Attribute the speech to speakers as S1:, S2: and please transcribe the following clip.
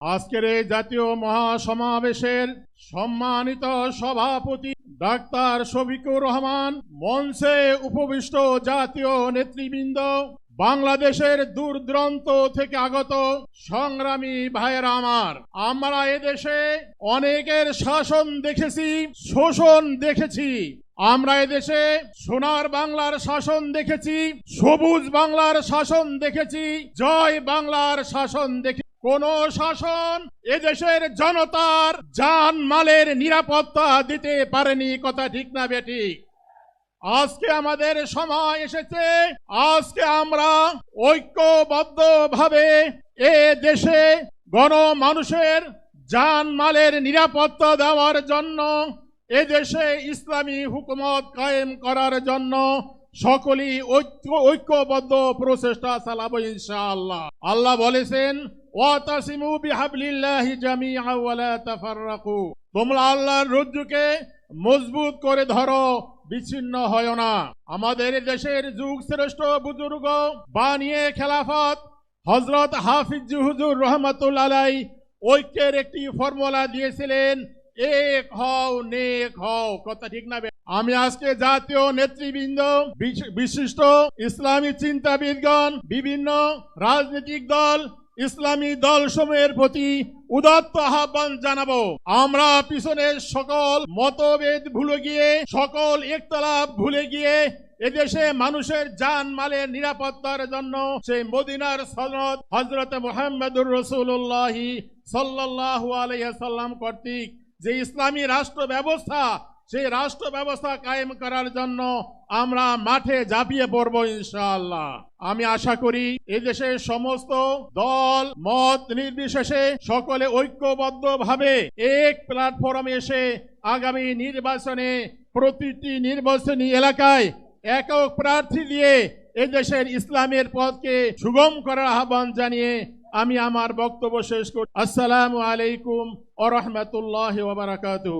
S1: আজকের এই জাতীয় মহাসমাবেশের সম্মানিত সভাপতি ডাক্তার শফিকুর রহমান মঞ্চে উপবিষ্ট জাতীয় নেতৃবৃন্দ, বাংলাদেশের দূর দূরান্ত থেকে আগত সংগ্রামী ভাইয়েরা আমার। আমরা এদেশে অনেকের শাসন দেখেছি, শোষণ দেখেছি। আমরা এদেশে সোনার বাংলার শাসন দেখেছি, সবুজ বাংলার শাসন দেখেছি, জয় বাংলার শাসন দেখি কোন শাসন এদেশের জনতার জান মালের নিরাপত্তা দিতে পারেনি, কথা ঠিক না বেঠিক আজকে আমাদের সময় এসেছে, আজকে আমরা ঐক্যবদ্ধ ভাবে এ দেশে গণ মানুষের জান মালের নিরাপত্তা দেওয়ার জন্য, এ দেশে ইসলামী হুকুমত কায়েম করার জন্য সকলেই ঐক্য, ঐক্যবদ্ধ প্রচেষ্টা চালাবো ইনশাআল্লাহ। আল্লাহ বলেছেন ওয়াতাসিমু বিহাবলিল্লাহি তোমরা আল্লাহর রজ্জুকে মজবুত করে ধরো, বিচ্ছিন্ন হয় না আমাদের দেশের যুগ শ্রেষ্ঠ বুজুর্গ বানিয়ে খেলাফত হজরত হাফিজ হুজুর আলাই ঐক্যের একটি ফর্মুলা দিয়েছিলেন, এক হও, নেক হও কথা ঠিক না? আমি আজকে জাতীয় নেতৃবৃন্দ বিশিষ্ট ইসলামী চিন্তাবিদগণ, বিভিন্ন রাজনৈতিক দল ইসলামী দল সমূহের প্রতি উদাত্ত আহ্বান জানাব। আমরা পিছনের সকল মতভেদ ভুলে গিয়ে, সকল একতলাপ ভুলে গিয়ে এদেশে মানুষের যান মালের নিরাপত্তার জন্য সেই মদিনার সনদ হজরত মোহাম্মদুর রসুল্লাহি সাল্লাহ আলাইসাল্লাম কর্তৃক যে ইসলামী রাষ্ট্র ব্যবস্থা সেই রাষ্ট্র ব্যবস্থা কায়েম করার জন্য আমরা মাঠে ঝাঁপিয়ে পড়ব, ইনশাআল্লাহ। আমি আশা করি এদেশের সমস্ত দল, মত নির্বিশেষে সকলে ঐক্যবদ্ধ ভাবে এক প্ল্যাটফর্মে এসে আগামী নির্বাচনে প্রতিটি নির্বাচনী এলাকায় একক প্রার্থী দিয়ে এদেশের ইসলামের পথকে সুগম করার আহ্বান জানিয়ে আমি আমার বক্তব্য শেষ করি, আসসালামু আলাইকুম ও রহমতুল্লাহ ওবরাকাতুহ